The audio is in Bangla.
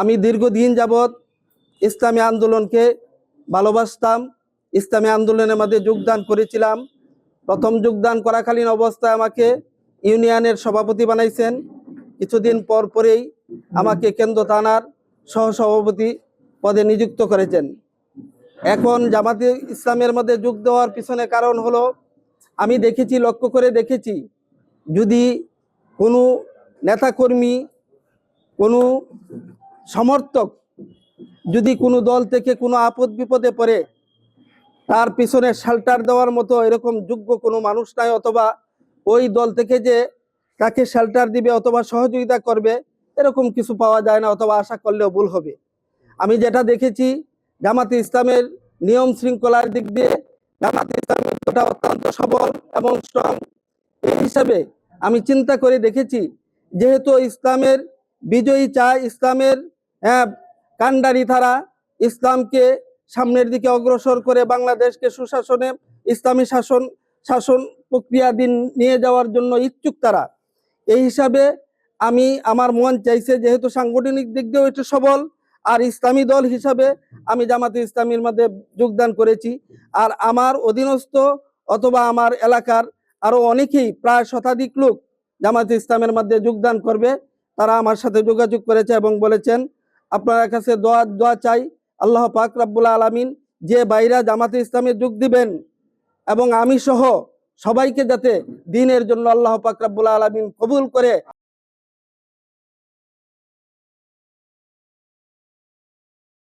আমি দীর্ঘদিন যাবৎ ইসলামী আন্দোলনকে ভালোবাসতাম। ইসলামী আন্দোলনের মধ্যে যোগদান করেছিলাম। প্রথম যোগদান করাকালীন অবস্থায় আমাকে ইউনিয়নের সভাপতি বানাইছেন। কিছুদিন পর পরেই আমাকে কেন্দ্র থানার সহসভাপতি পদে নিযুক্ত করেছেন। এখন জামাতে ইসলামের মধ্যে যোগ দেওয়ার পিছনে কারণ হলো, আমি দেখেছি, লক্ষ্য করে দেখেছি, যদি কোনো নেতাকর্মী, কোনো সমর্থক যদি কোনো দল থেকে কোনো আপদ বিপদে পড়ে, তার পিছনে শেল্টার দেওয়ার মতো এরকম যোগ্য কোনো মানুষ নাই অথবা ওই দল থেকে যে তাকে শেল্টার দিবে অথবা সহযোগিতা করবে, এরকম কিছু পাওয়া যায় না অথবা আশা করলেও ভুল হবে। আমি যেটা দেখেছি, জামাতে ইসলামের নিয়ম শৃঙ্খলার দিক দিয়ে জামাতে ইসলামের দলটা অত্যন্ত সবল এবং স্ট্রং এই হিসাবে আমি চিন্তা করে দেখেছি, যেহেতু ইসলামের বিজয়ী চায় ইসলামের কান্ডারি তারা ইসলামকে সামনের দিকে অগ্রসর করে বাংলাদেশকে সুশাসনে ইসলামী শাসন শাসন প্রক্রিয়া দিন, নিয়ে যাওয়ার জন্য ইচ্ছুক তারা। এই হিসাবে আমি, আমার মন চাইছে যেহেতু সাংগঠনিক দিক দিয়েও একটু সবল, আর ইসলামী দল হিসাবে আমি জামাতে ইসলামীর মধ্যে যোগদান করেছি। আর আমার অধীনস্থ অথবা আমার এলাকার আরও অনেকেই প্রায় শতাধিক লোক জামাতে ইসলামের মধ্যে যোগদান করবে। তারা আমার সাথে যোগাযোগ করেছে এবং বলেছেন আপনার কাছে দোয়া দোয়া চাই। আল্লাহ পাক রাব্বুল আলমিন যে বাইরা জামাতে ইসলামে যোগ দিবেন এবং আমি সহ সবাইকে যাতে দিনের জন্য আল্লাহ পাক রাব্বুল আলমিন কবুল করে